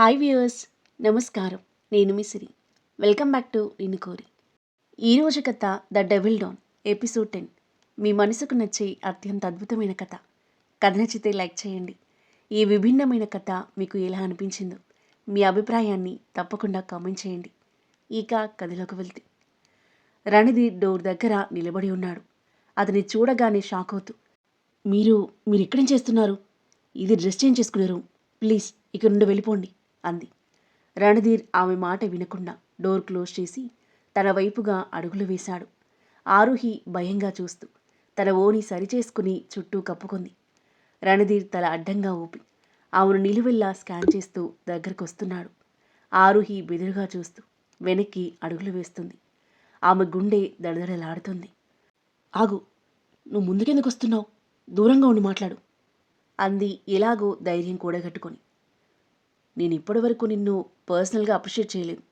Hi viewers నమస్కారం. నేను మిసిరి welcome back to నిన్ను కోరి. ఈరోజు కథ the devil down episode ten. మీ మనసుకు నచ్చే అత్యంత అద్భుతమైన కథ. కథ నచ్చితే లైక్ చేయండి. ఈ విభిన్నమైన కథ మీకు ఎలా అనిపించిందో మీ అభిప్రాయాన్ని తప్పకుండా కామెంట్ చేయండి. ఇక కథలోకి వెళ్తే. రణిది డోర్ దగ్గర నిలబడి ఉన్నాడు. అతని చూడగానే షాక్ అవుతూ మీరు మీరు ఇక్కడేం చేస్తున్నారు? ఇది డ్రెస్ చేంజ్ చేసుకున్నారు ప్లీజ్ ఇక్కడ నుండి వెళ్ళిపోండి. అంది. రణధీర్ ఆమె మాట వినకుండా డోర్ క్లోజ్ చేసి తన వైపుగా అడుగులు వేశాడు. ఆరుహి భయంగా చూస్తూ తన ఓని సరిచేసుకుని చుట్టూ కప్పుకుంది. రణధీర్ తల అడ్డంగా ఊపి ఆమెను నిలువెల్లా స్కాన్ చేస్తూ దగ్గరకు వస్తున్నాడు ఆరుహి బెదురుగా చూస్తూ వెనక్కి అడుగులు వేస్తుంది. ఆమె గుండె దడదడలాడుతుంది. ఆగు నువ్వు ముందుకెందుకు వస్తున్నావు? దూరంగా ఉండి మాట్లాడు అంది. ఎలాగో ధైర్యం కూడగట్టుకొని నేను ఇప్పటి వరకు నిన్ను పర్సనల్గా అప్రిషియేట్ చేయలేదు.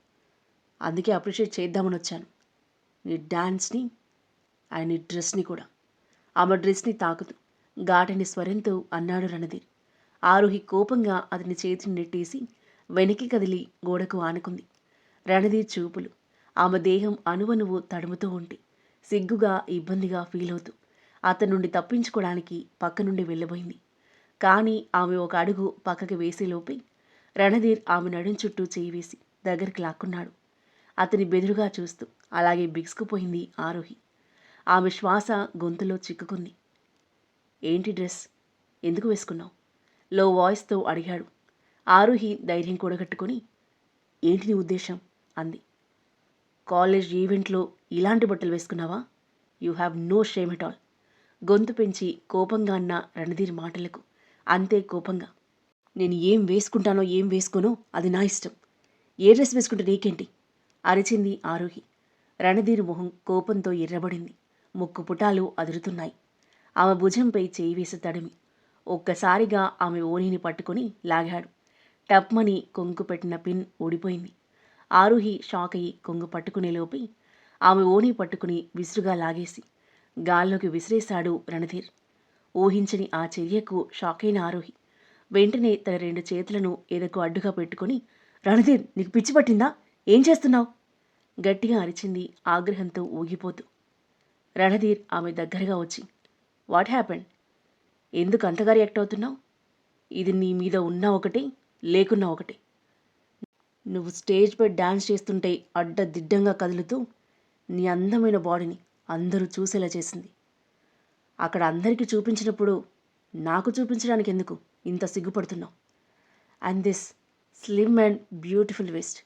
అందుకే అప్రిషియేట్ చేద్దామని వచ్చాను. నీ డాన్స్ని అండ్ నీ డ్రెస్ని కూడా. ఆమె డ్రెస్ని తాకుతూ ఘాటని స్వరంతో అన్నాడు రణధీర్. ఆరుహి కోపంగా అతని చేతిని నెట్టేసి వెనక్కి కదిలి గోడకు ఆనుకుంది. రణధీర్ చూపులు ఆమె దేహం అణువణువు తడుముతూ ఉంటే సిగ్గుగా ఇబ్బందిగా ఫీల్ అవుతూ అతని నుండి తప్పించుకోవడానికి పక్క నుండి వెళ్ళబోయింది. కానీ ఆమె ఒక అడుగు పక్కకి వేసేలోపే రణధీర్ ఆమె నడుం చుట్టూ చేయి వేసి దగ్గరికి లాక్కున్నాడు. అతని బెదురుగా చూస్తూ అలాగే బిగుసుకుపోయింది ఆరోహి. ఆమె శ్వాస గొంతులో చిక్కుకుంది. ఏంటి డ్రెస్? ఎందుకు వేసుకున్నావు? లో వాయిస్తో అడిగాడు. ఆరుహి ధైర్యం కూడగట్టుకొని ఏంటి నీ ఉద్దేశం? అంది. కాలేజ్ ఈవెంట్లో ఇలాంటి బట్టలు వేసుకున్నావా? You have no shame at all. గొంతు పెంచి కోపంగా అన్న రణధీర్ మాటలకు అంతే కోపంగా నేను ఏం వేసుకుంటానో ఏం వేసుకోనో అది నా ఇష్టం. ఏ డ్రెస్ వేసుకుంటే నీకేంటి? అరిచింది ఆరోహి. రణధీర్ మొహం కోపంతో ఎర్రబడింది. ముక్కు పుటాలు అదురుతున్నాయి. ఆమె భుజంపై చేయి వేసి తడిమి. ఒక్కసారిగా ఆమె ఓనిని పట్టుకుని లాగాడు. టప్మని కొంగు పెట్టిన పిన్ ఓడిపోయింది ఆరుహి షాక్ అయ్యి కొంగు పట్టుకునేలోపి ఆమె ఓని పట్టుకుని విసురుగా లాగేసి గాల్లోకి విసిరేశాడు రణధీర్. ఊహించని ఆ చర్యకు షాకైన ఆరోహి. వెంటనే తన రెండు చేతులను ఎదకు అడ్డుగా పెట్టుకుని రణధీర్ నీకు పిచ్చి పట్టిందా? ఏం చేస్తున్నావు? గట్టిగా అరిచింది ఆగ్రహంతో ఊగిపోతూ. రణధీర్ ఆమె దగ్గరగా వచ్చి వాట్ హ్యాపెండ్ ఎందుకు అంతగా రియాక్ట్ అవుతున్నావు? ఇది నీ మీద ఉన్నా ఒకటే లేకున్నా ఒకటే. నువ్వు స్టేజ్పై డాన్స్ చేస్తుంటే అడ్డదిడ్డంగా కదులుతూ నీ అందమైన బాడీని అందరూ చూసేలా చేసింది. అక్కడ అందరికీ చూపించినప్పుడు నాకు చూపించడానికి ఎందుకు ఇంత సిగ్గుపడుతున్నావు. And this slim and beautiful waist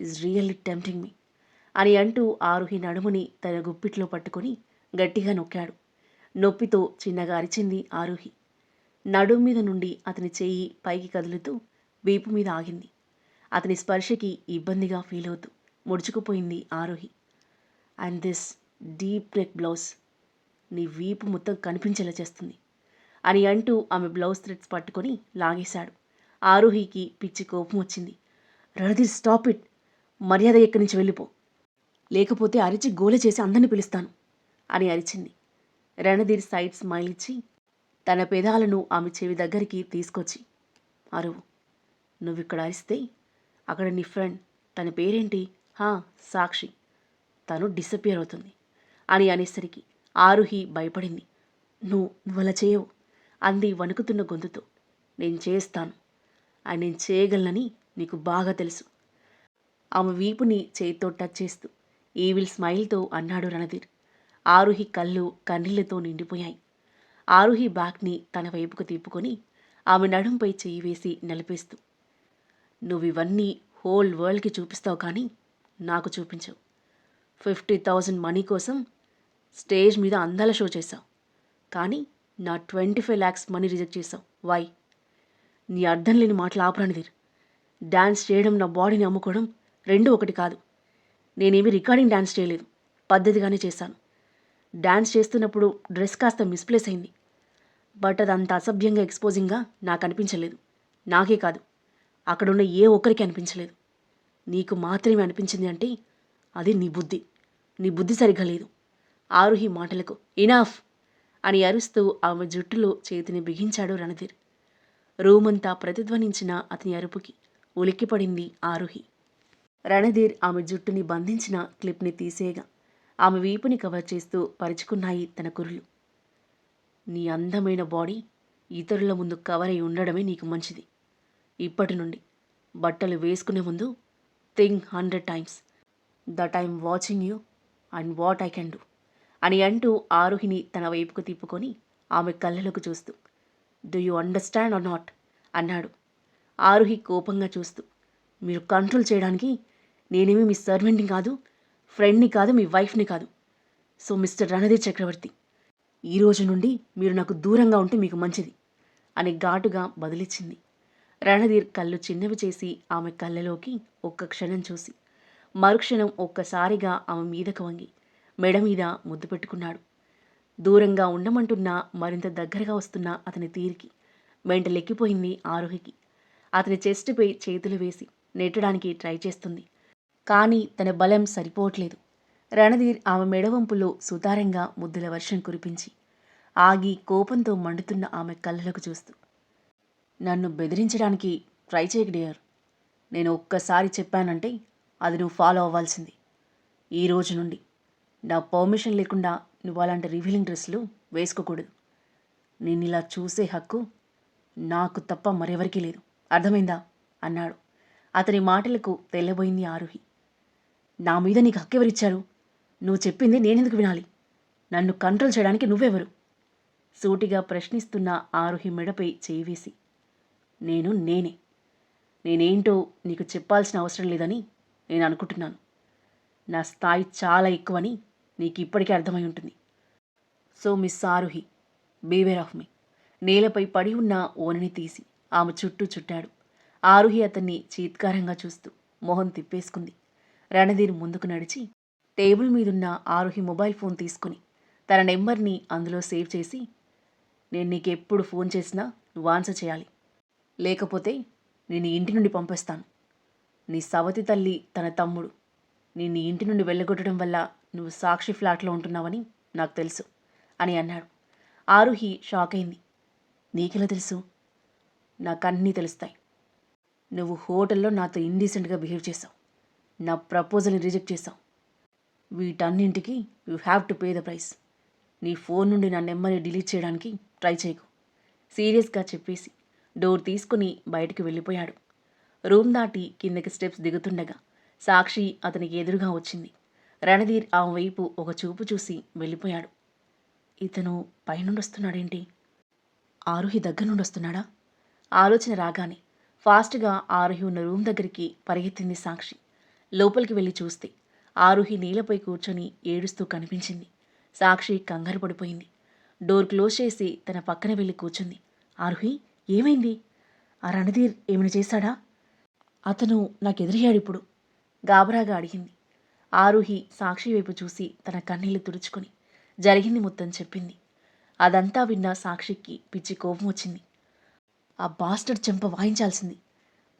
is really tempting me అని అంటూ ఆరుహి నడుముని తన గుప్పిట్లో పట్టుకొని గట్టిగా నొక్కాడు. నొప్పితో చిన్నగా అరిచింది ఆరుహి. నడుము మీద నుండి అతని చేయి పైకి కదులుతూ వీపు మీద ఆగింది. అతని స్పర్శకి ఇబ్బందిగా ఫీల్ అవుతూ ముడుచుకుపోయింది Aarohi. And this deep neck blouse నీ వీపు మొత్తం కనిపించేలా చేస్తుంది. అని అంటూ ఆమె బ్లౌజ్ థ్రెడ్స్ పట్టుకొని లాగేశాడు. ఆరోహికి పిచ్చి కోపం వచ్చింది. Randhir stop it. మర్యాద ఎక్కడి నుంచి వెళ్ళిపో. లేకపోతే అరిచి గోల చేసి అందరిని పిలుస్తాను అని అరిచింది. రణధీర్ సైడ్ స్మైల్ ఇచ్చి తన పెదాలను ఆమె చెవి దగ్గరికి తీసుకొచ్చి అరువు. నువ్విక్కడ అరిస్తే అక్కడ నీ ఫ్రెండ్ తన పేరేంటి? హా సాక్షి. తను డిసపియర్ అవుతుంది అని అనేసరికి ఆరుహి భయపడింది. నువ్వు నువ్వు అలా చేయవు. అంది వణుకుతున్న గొంతుతో. నేను చేస్తాను. అని నేను చేయగలనని నీకు బాగా తెలుసు. ఆమె వీపుని చేతితో టచ్ చేస్తూ ఈవిల్ స్మైల్తో అన్నాడు రణధీర్. ఆరుహి కళ్ళు కన్నీళ్ళతో నిండిపోయాయి. ఆరుహి బ్యాగ్ని తన వైపుకు తిప్పుకొని ఆమె నడుంపై చెయ్యి వేసి నిలిపేస్తూ నువ్వు ఇవన్నీ హోల్ వరల్డ్కి చూపిస్తావు కానీ నాకు చూపించవు. ఫిఫ్టీ థౌజండ్ మనీ కోసం స్టేజ్ మీద అందాల షో చేశావు. కానీ నా twenty five lakhs money reject చేసావు వై నీ అర్థం లేని మాటలు ఆపరానిదిర్ డ్యాన్స్ చేయడం నా బాడీని అమ్ముకోవడం రెండు ఒకటి కాదు. నేనేమి రికార్డింగ్ డ్యాన్స్ చేయలేదు. పద్ధతిగానే చేశాను. డ్యాన్స్ చేస్తున్నప్పుడు డ్రెస్ కాస్త మిస్ప్లేస్ అయింది. బట్ అది అంత అసభ్యంగా ఎక్స్పోజింగ్గా నాకు అనిపించలేదు. నాకే కాదు. అక్కడున్న ఏ ఒక్కరికి అనిపించలేదు. నీకు మాత్రమే అనిపించింది అంటే అది నీ బుద్ధి. నీ బుద్ధి సరిగ్గా లేదు. ఆరుహి మాటలకు ఇనాఫ్ అని అరుస్తూ ఆమె జుట్టులో చేతిని బిగించాడు రణధీర్. రూమంతా ప్రతిధ్వనించిన అతని అరుపుకి ఉలిక్కిపడింది ఆరుహి. రణధీర్ ఆమె జుట్టుని బంధించిన క్లిప్ని తీసేయగా ఆమె వీపుని కవర్ చేస్తూ పరుచుకున్నాయి తన కురులు నీ అందమైన బాడీ ఇతరుల ముందు కవర్ అయి ఉండడమే నీకు మంచిది. ఇప్పటి నుండి బట్టలు వేసుకునే ముందు think hundred times that I'm watching you and what I can do. అని అంటూ ఆరుహిని తన వైపుకు తిప్పుకొని ఆమె కళ్ళలోకి చూస్తూ do you understand or not అన్నాడు. ఆరుహి కోపంగా చూస్తూ మీరు కంట్రోల్ చేయడానికి నేనేమి మీ సర్వెంట్ని కాదు ఫ్రెండ్ని కాదు మీ వైఫ్ని కాదు. సో మిస్టర్ రణధీర్ చక్రవర్తి ఈ రోజు నుండి మీరు నాకు దూరంగా ఉంటే మీకు మంచిది అని ఘాటుగా బదిలిచ్చింది. రణధీర్ కళ్ళు చిన్నవి చేసి ఆమె కళ్ళలోకి ఒక్క క్షణం చూసి మరుక్షణం ఒక్కసారిగా ఆమె మీదకు వంగి మెడ మీద ముద్దు పెట్టుకున్నాడు. దూరంగా ఉండమంటున్నా మరింత దగ్గరగా వస్తున్న అతని తీరికి. వెంటలెక్కిపోయింది ఆరోహికి. అతని చెస్ట్పై చేతులు వేసి నెట్టడానికి ట్రై చేస్తుంది. కానీ తన బలం సరిపోవట్లేదు. రణధీర్ ఆమె మెడవంపులో సుతారంగా ముద్దుల వర్షం కురిపించి ఆగి కోపంతో మండుతున్న ఆమె కళ్ళలకు చూస్తూ నన్ను బెదిరించడానికి ట్రై చేయకు డియర్. నేను ఒక్కసారి చెప్పానంటే అది నువ్వు ఫాలో అవ్వాల్సింది. ఈ రోజు నుండి నా పర్మిషన్ లేకుండా నువ్వు అలాంటి రివీలింగ్ డ్రెస్సులు వేసుకోకూడదు. నేను ఇలా చూసే హక్కు నాకు తప్ప మరెవరికీ లేదు. అర్థమైందా? అన్నాడు. అతని మాటలకు తెల్లబోయింది ఆరుహి. నా మీద నీకు హక్కు ఎవరిచ్చారు? నువ్వు చెప్పింది నేనెందుకు వినాలి? నన్ను కంట్రోల్ చేయడానికి నువ్వెవరు? సూటిగా ప్రశ్నిస్తున్న ఆరుహి మెడపై చేయివేసి నేను నేనే. నేనేంటో నీకు చెప్పాల్సిన అవసరం లేదని నేను అనుకుంటున్నాను. నా స్థాయి చాలా ఎక్కువని నీకు ఇప్పటికే అర్థమై ఉంటుంది. So miss సారుహి beware of me నేలపై పడి ఉన్న ఓనని తీసి ఆమె చుట్టూ చుట్టాడు. ఆరుహి అతన్ని చీత్కారంగా చూస్తూ మొహం తిప్పేసుకుంది. రణధీర్ ముందుకు నడిచి టేబుల్ మీదున్న ఆరుహి మొబైల్ ఫోన్ తీసుకుని తన నెంబర్ని అందులో సేవ్ చేసి నేను నీకెప్పుడు ఫోన్ చేసినా నువ్వు ఆన్సర్ చేయాలి. లేకపోతే నేను ఇంటి నుండి పంపిస్తాను. నీ సవతి తల్లి తన తమ్ముడు. నిన్ను ఇంటి నుండి వెళ్ళగొట్టడం వల్ల నువ్వు సాక్షి ఫ్లాట్లో ఉంటున్నావని నాకు తెలుసు అని అన్నాడు. ఆరుహి షాక్ అయింది. నీకెలా తెలుసు? నాకన్నీ తెలుస్తాయి. నువ్వు హోటల్లో నాతో ఇండీసెంట్గా బిహేవ్ చేసావు నా ప్రపోజల్ని రిజెక్ట్ చేసావు వీటన్నింటికి you have to pay the price. నీ ఫోన్ నుండి నా నెంబర్ని డిలీట్ చేయడానికి ట్రై చేయకు. సీరియస్గా చెప్పేసి డోర్ తీసుకుని బయటికి వెళ్ళిపోయాడు. రూమ్ దాటి కిందకి స్టెప్స్ దిగుతుండగా సాక్షి అతనికి ఎదురుగా వచ్చింది. రణధీర్ ఆమె వైపు ఒక చూపు చూసి వెళ్ళిపోయాడు. ఇతను పైనుండి వస్తున్నాడేంటి ఆరుహి దగ్గర నుండి వస్తున్నాడా ఆలోచన రాగానే ఫాస్ట్గా ఆరుహి ఉన్న రూమ్ దగ్గరికి పరిగెత్తింది సాక్షి. లోపలికి వెళ్ళి చూస్తే ఆరుహి నీలపై కూర్చొని ఏడుస్తూ కనిపించింది. సాక్షి కంగారు పడిపోయింది. డోర్ క్లోజ్ చేసి తన పక్కన వెళ్ళి కూర్చుంది. ఆరుహి ఏమైంది? ఆ రణధీర్ ఏమైనా చేశాడా? అతను నాకు ఎదురయ్యాడు ఇప్పుడు గాబరాగా అడిగింది. ఆరుహి సాక్షి వైపు చూసి తన కన్నీళ్ళు తుడుచుకొని జరిగింది మొత్తం చెప్పింది. అదంతా విన్న సాక్షికి పిచ్చి కోపం వచ్చింది. ఆ బాస్టర్డ్ చెంప వాయించాల్సింది.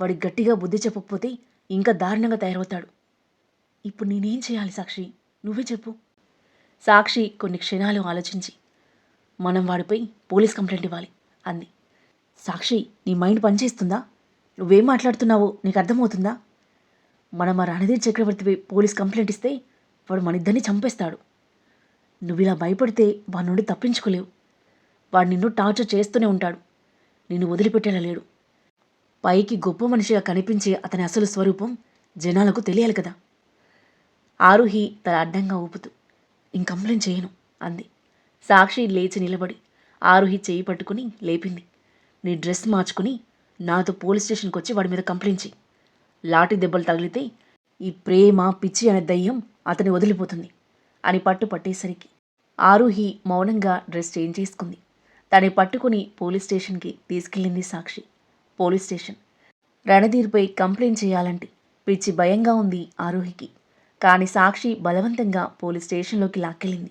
వాడి గట్టిగా బుద్ధి చెప్పకపోతే ఇంకా దారుణంగా తయారవుతాడు. ఇప్పుడు నేనేం చేయాలి సాక్షి? నువ్వే చెప్పు. సాక్షి కొన్ని క్షణాలు ఆలోచించి మనం వాడిపై పోలీస్ కంప్లైంట్ ఇవ్వాలి అంది. సాక్షి నీ మైండ్ పనిచేస్తుందా? నువ్వేం మాట్లాడుతున్నావో నీకు అర్థమవుతుందా? మనం ఆ రణధీర్ చక్రవర్తిపై పోలీస్ కంప్లైంట్ ఇస్తే వాడు మన ఇద్దరిని చంపేస్తాడు. నువ్వు ఇలా భయపడితే వాడి నుండి తప్పించుకోలేవు. వాడు నిన్ను టార్చర్ చేస్తూనే ఉంటాడు. నిన్ను వదిలిపెట్టేలా లేడు. పైకి గొప్ప మనిషిగా కనిపించే అతని అసలు స్వరూపం జనాలకు తెలియాలి కదా. ఆరుహి తల అడ్డంగా ఊపుతూ ఇంకంప్లైంట్ చేయను అంది. సాక్షి లేచి నిలబడి ఆరుహి చేయి పట్టుకుని లేపింది. నీ డ్రెస్ మార్చుకుని నాతో పోలీస్ స్టేషన్కి వచ్చి వాడి మీద కంప్లైంట్ చేయి లాఠీ దెబ్బలు తగిలితే ఈ ప్రేమ పిచ్చి అనే దయ్యం అతని వదిలిపోతుంది అని పట్టు పట్టేసరికి ఆరుహి మౌనంగా డ్రెస్ చేంజ్ చేసుకుంది. తని పట్టుకుని పోలీస్ స్టేషన్కి తీసుకెళ్ళింది సాక్షి. Police station. రణధీర్పై కంప్లైంట్ చేయాలంటే పిచ్చి భయంగా ఉంది ఆరోహికి. కానీ సాక్షి బలవంతంగా పోలీస్ స్టేషన్లోకి లాక్కెళ్ళింది.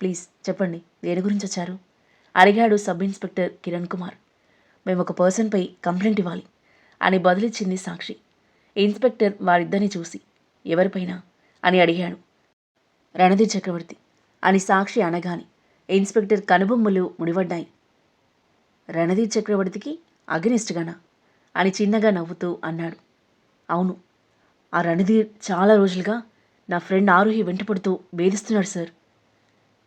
ప్లీజ్ చెప్పండి దేని గురించి వచ్చారు? అడిగాడు సబ్ ఇన్స్పెక్టర్ కిరణ్ కుమార్. మేము ఒక పర్సన్పై కంప్లైంట్ ఇవ్వాలి అని బదులిచ్చింది సాక్షి. ఇన్స్పెక్టర్ వారిద్దరిని చూసి ఎవరిపైన? అని అడిగాడు. రణధీర్ చక్రవర్తి అని సాక్షి అనగానే ఇన్స్పెక్టర్ కనుబొమ్మలు ముడిపడ్డాయి. రణధీర్ చక్రవర్తికి అగనిస్ట్గానా అని చిన్నగా నవ్వుతూ అన్నాడు. అవును ఆ రణధీర్ చాలా రోజులుగా నా ఫ్రెండ్ ఆరుహి వెంటపడుతూ వేధిస్తున్నాడు సార్.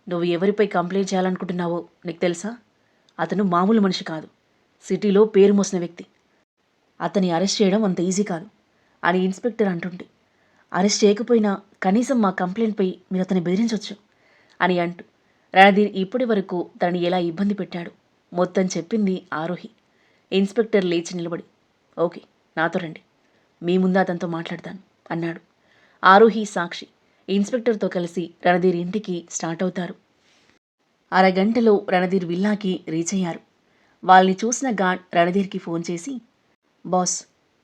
నువ్వు ఎవరిపై కంప్లైంట్ చేయాలనుకుంటున్నావో నీకు తెలుసా? అతను మామూలు మనిషి కాదు. సిటీలో పేరు మోసిన వ్యక్తి. అతని అరెస్ట్ చేయడం అంత ఈజీ కాదు. అని ఇన్స్పెక్టర్ అంటుంటే అరెస్ట్ చేయకపోయినా కనీసం మా కంప్లైంట్పై మీరు అతన్ని బెదిరించవచ్చు అని అంటూ రణధీర్ ఇప్పటి వరకు తనని ఎలా ఇబ్బంది పెట్టాడు మొత్తం చెప్పింది ఆరోహి. ఇన్స్పెక్టర్ లేచి నిలబడి ఓకే నాతో రండి మీ ముందు అతనితో మాట్లాడతాను అన్నాడు. ఆరోహి సాక్షి ఇన్స్పెక్టర్తో కలిసి రణధీర్ ఇంటికి స్టార్ట్ అవుతారు. అరగంటలో రణధీర్ విల్లాకి రీచ్ అయ్యారు. వాళ్ళని చూసిన గాడ్ రణధీర్కి ఫోన్ చేసి బాస్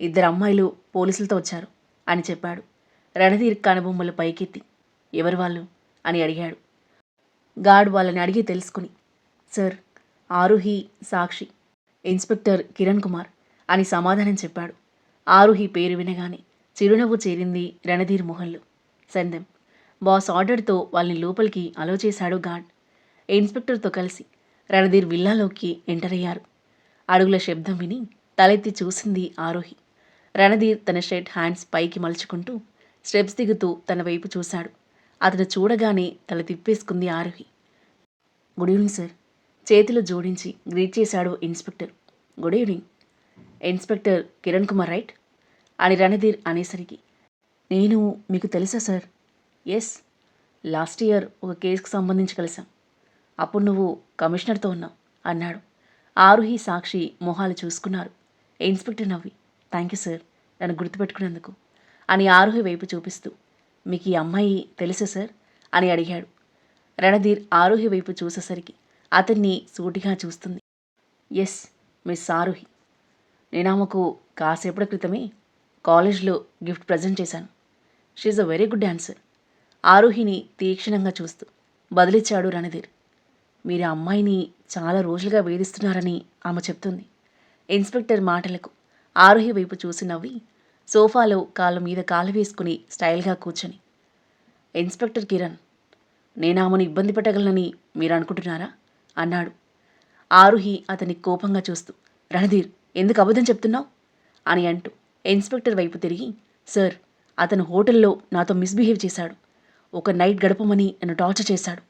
ఇద్దరు అమ్మాయిలు పోలీసులతో వచ్చారు అని చెప్పాడు. రణధీర్ కనుబొమ్మలు పైకెత్తి ఎవరు వాళ్ళు? అని అడిగాడు. గాడ్ వాళ్ళని అడిగి తెలుసుకుని సార్ ఆరుహి సాక్షి ఇన్స్పెక్టర్ కిరణ్ కుమార్ అని సమాధానం చెప్పాడు. ఆరుహి పేరు వినగానే చిరునవ్వు చేరింది రణధీర్ మొహల్లు సందెం బాస్ ఆర్డర్తో వాళ్ళని లోపలికి అలో చేశాడు గాడ్ ఇన్స్పెక్టర్తో కలిసి రణధీర్ విల్లాలోకి ఎంటర్ అయ్యారు. అడుగుల శబ్దం విని తలెత్తి చూసింది ఆరోహి. రణధీర్ తన షర్ట్ హ్యాండ్స్ పైకి మలుచుకుంటూ స్టెప్స్ దిగుతూ తన వైపు చూశాడు. అతను చూడగానే తల తిప్పేసుకుంది ఆరోహి. Good evening sir. చేతులు జోడించి గ్రీట్ చేశాడు inspector. Good evening. Inspector Kiran Kumar right? అని రణధీర్ అనేసరికి. నేను మీకు తెలుసా సార్? ఎస్ లాస్ట్ ఇయర్ ఒక కేసుకు సంబంధించి కలిసాం అప్పుడు నువ్వు కమిషనర్తో ఉన్నావు అన్నాడు. ఆరుహి సాక్షి మొహాలు చూసుకున్నారు. ఇన్స్పెక్టర్ నవ్వి. థ్యాంక్ యూ సార్ నన్ను గుర్తుపెట్టుకున్నందుకు అని ఆరుహి వైపు చూపిస్తూ మీకు ఈ అమ్మాయి తెలుసా సార్? అని అడిగాడు. రణధీర్ ఆరుహి వైపు చూసేసరికి అతన్ని సూటిగా చూస్తుంది. Yes miss Aarohi. నేను ఆమెకు కాసేపటి క్రితమే కాలేజ్లో గిఫ్ట్ ప్రజెంట్ చేశాను. She's a very good dancer. ఆరుహిని తీక్షణంగా చూస్తూ బదిలిచ్చాడు రణధీర్. మీరు అమ్మాయిని చాలా రోజులుగా వేధిస్తున్నారని ఆమె చెప్తుంది. ఇన్స్పెక్టర్ మాటలకు ఆరుహి వైపు చూసి నవ్వి సోఫాలో కాళ్ళ మీద కాలు వేసుకుని స్టైల్గా కూర్చొని ఇన్స్పెక్టర్ కిరణ్ నేను ఇబ్బంది పెట్టగలనని మీరు అనుకుంటున్నారా? అన్నాడు. ఆరుహి అతన్ని కోపంగా చూస్తూ రణధీర్ ఎందుకు అబద్ధం చెప్తున్నావు? అని అంటూ ఇన్స్పెక్టర్ వైపు తిరిగి సార్ అతను హోటల్లో నాతో మిస్బిహేవ్ చేశాడు. ఒక నైట్ గడపమని నన్ను టార్చర్ చేశాడు.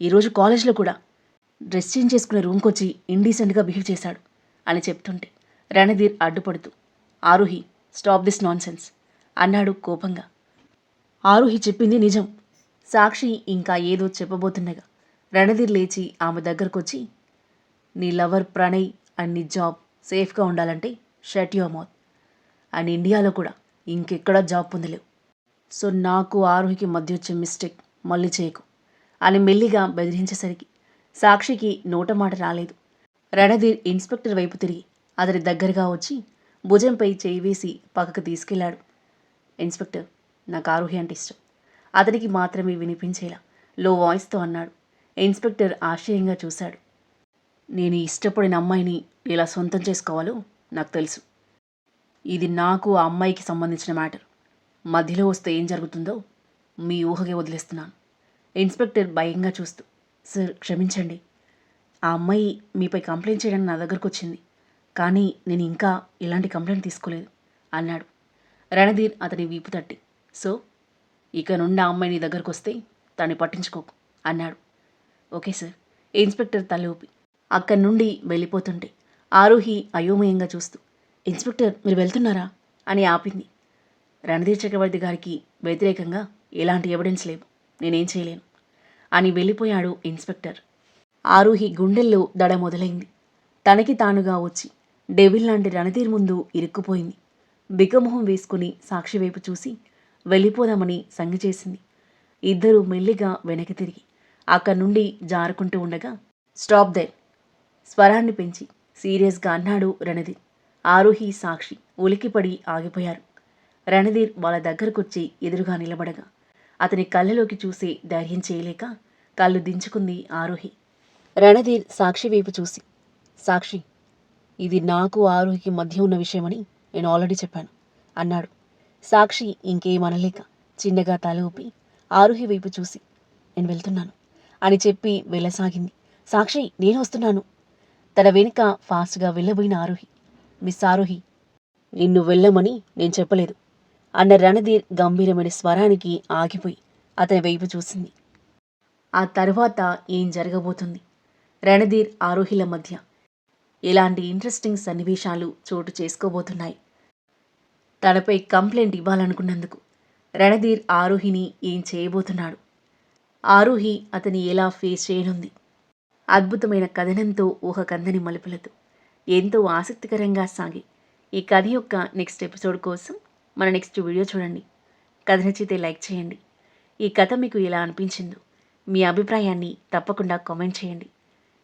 ఈరోజు కాలేజ్లో కూడా డ్రెస్ చేంజ్ చేసుకునే రూమ్కి వచ్చి ఇండీసెంట్గా బిహేవ్ చేశాడు అని చెప్తుంటే రణధీర్ అడ్డుపడుతూ ఆరుహి స్టాప్ దిస్ నాన్సెన్స్ అన్నాడు కోపంగా. ఆరుహి చెప్పింది నిజం. సాక్షి ఇంకా ఏదో చెప్పబోతుండగా రణధీర్ లేచి ఆమె దగ్గరకొచ్చి నీ లవర్ ప్రణయ్ అండ్ నీ జాబ్ సేఫ్గా ఉండాలంటే షట్ యువర్ మౌత్. అండ్ ఇండియాలో కూడా ఇంకెక్కడా జాబ్ పొందలేవు. సో నాకు ఆరోహికి మధ్య వచ్చే మిస్టేక్ మళ్ళీ చేయకు అని మెల్లిగా బెదిరించేసరికి సాక్షికి నోట మాట రాలేదు. రణధీర్ ఇన్స్పెక్టర్ వైపు తిరిగి అతని దగ్గరగా వచ్చి భుజంపై చేయి వేసి పక్కకు తీసుకెళ్ళాడు ఇన్స్పెక్టర్ నాకు ఆరోహి అంటే ఇష్టం అతనికి మాత్రమే వినిపించేలా లో వాయిస్తో అన్నాడు. ఇన్స్పెక్టర్ ఆశ్చర్యంగా చూశాడు. నేను ఇష్టపడిన అమ్మాయిని ఎలా సొంతం చేసుకోవాలో నాకు తెలుసు. ఇది నాకు ఆ అమ్మాయికి సంబంధించిన మ్యాటర్. మధ్యలో వస్తే ఏం జరుగుతుందో మీ ఊహకే వదిలేస్తున్నాను. ఇన్స్పెక్టర్ భయంగా చూస్తూ సార్ క్షమించండి. ఆ అమ్మాయి మీపై కంప్లైంట్ చేయడానికి నా దగ్గరకు వచ్చింది కానీ నేను ఇంకా ఇలాంటి కంప్లైంట్ తీసుకోలేదు అన్నాడు. రణధీర్ అతని వీపు తట్టి. సో ఇక నుండి ఆ అమ్మాయి నీ దగ్గరకు వస్తే తను పట్టించుకోకు అన్నాడు. ఓకే సార్ ఇన్స్పెక్టర్ తల ఊపి. అక్కడి నుండి వెళ్ళిపోతుంటే ఆరోహి అయోమయంగా చూస్తూ ఇన్స్పెక్టర్ మీరు వెళ్తున్నారా? అని ఆపింది. రణధీర్ చక్రవర్తి గారికి వ్యతిరేకంగా ఎలాంటి ఎవిడెన్స్ లేవు. నేనేం చేయలేను అని వెళ్ళిపోయాడు ఇన్స్పెక్టర్. ఆరుహి గుండెల్లో దడ మొదలైంది. తనకి తానుగా వచ్చి డెవిల్ లాంటి రణధీర్ ముందు ఇరుక్కుపోయింది. బిగ్గమొహం వేసుకుని సాక్షి వైపు చూసి వెళ్ళిపోదామని సంగ చేసింది. ఇద్దరూ మెల్లిగా వెనక్కి తిరిగి అక్కడి నుండి జారుకుంటూ ఉండగా స్టాప్ దేర్ స్వరాన్ని పెంచి సీరియస్గా అన్నాడు రణధీర్. ఆరోహి సాక్షి ఉలికిపడి ఆగిపోయారు. రణధీర్ వాళ్ళ దగ్గరకొచ్చి ఎదురుగా నిలబడగా అతని కళ్ళలోకి చూసి ధైర్యం చేయలేక కళ్ళు దించుకుంది ఆరోహి. రణధీర్ సాక్షి వైపు చూసి సాక్షి ఇది నాకు ఆరోహికి మధ్య ఉన్న విషయమని నేను ఆల్రెడీ చెప్పాను. అన్నాడు. సాక్షి ఇంకేమనలేక చిన్నగా తల ఊపి ఆరుహి వైపు చూసి నేను వెళ్తున్నాను అని చెప్పి వెళ్ళసాగింది. సాక్షి నేను వస్తున్నాను. తన వెనుక ఫాస్ట్గా వెళ్ళబోయిన ఆరుహి మిస్ ఆరుహి నిన్ను వెళ్ళమని నేను చెప్పలేదు అన్న రణధీర్ గంభీరమైన స్వరానికి ఆగిపోయి అతని వైపు చూసింది. ఆ తర్వాత ఏం జరగబోతుంది? రణధీర్ ఆరోహిల మధ్య ఇలాంటి ఇంట్రెస్టింగ్ సన్నివేశాలు చోటు చేసుకోబోతున్నాయి. తనపై కంప్లైంట్ ఇవ్వాలనుకున్నందుకు రణధీర్ ఆరోహిని ఏం చేయబోతున్నాడు? ఆరోహి అతని ఎలా ఫేస్ చేయనుంది? అద్భుతమైన కథనంతో ఊహ కందని మలుపులతో ఎంతో ఆసక్తికరంగా సాగి ఈ కథ యొక్క నెక్స్ట్ ఎపిసోడ్ కోసం మన నెక్స్ట్ వీడియో చూడండి. కథ నచ్చితే లైక్ చేయండి. ఈ కథ మీకు ఎలా అనిపించిందో మీ అభిప్రాయాన్ని తప్పకుండా కామెంట్ చేయండి.